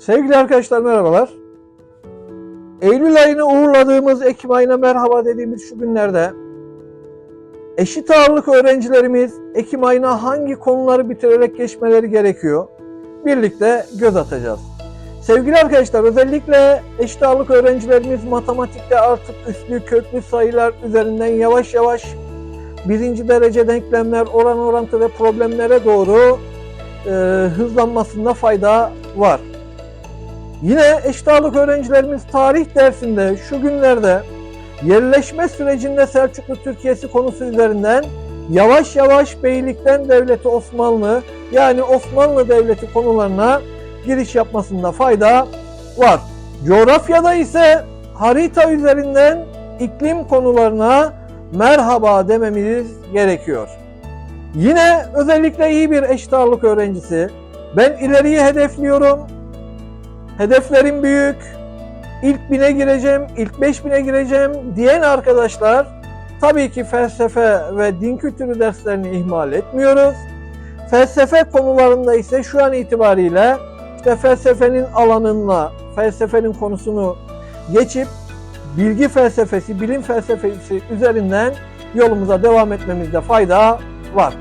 Sevgili arkadaşlar merhabalar. Eylül ayını uğurladığımız Ekim ayına merhaba dediğimiz şu günlerde eşit ağırlık öğrencilerimiz Ekim ayına hangi konuları bitirerek geçmeleri gerekiyor? Birlikte göz atacağız. Sevgili arkadaşlar özellikle eşit ağırlık öğrencilerimiz matematikte artık üslü köklü sayılar üzerinden yavaş yavaş birinci derece denklemler, oran orantı ve problemlere doğru e, hızlanmasında fayda var. Yine eşit ağırlık öğrencilerimiz tarih dersinde şu günlerde yerleşme sürecinde Selçuklu Türkiye'si konusu üzerinden yavaş yavaş beylikten devleti Osmanlı yani Osmanlı Devleti konularına giriş yapmasında fayda var. Coğrafyada ise harita üzerinden iklim konularına merhaba dememiz gerekiyor. Yine özellikle iyi bir eşit ağırlık öğrencisi. Ben ileriyi hedefliyorum. Hedeflerim büyük. İlk bine gireceğim, ilk beş bine gireceğim diyen arkadaşlar tabii ki felsefe ve din kültürü derslerini ihmal etmiyoruz. Felsefe konularında ise şu an itibariyle işte felsefenin alanına, felsefenin konusunu geçip bilgi felsefesi, bilim felsefesi üzerinden yolumuza devam etmemizde fayda var.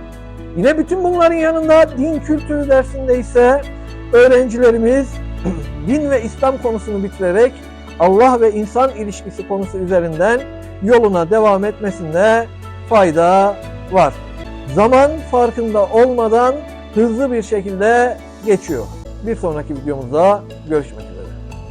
Yine bütün bunların yanında din kültürü dersinde ise öğrencilerimiz din ve İslam konusunu bitirerek Allah ve insan ilişkisi konusu üzerinden yoluna devam etmesinde fayda var. Zaman farkında olmadan hızlı bir şekilde geçiyor. Bir sonraki videomuzda görüşmek üzere.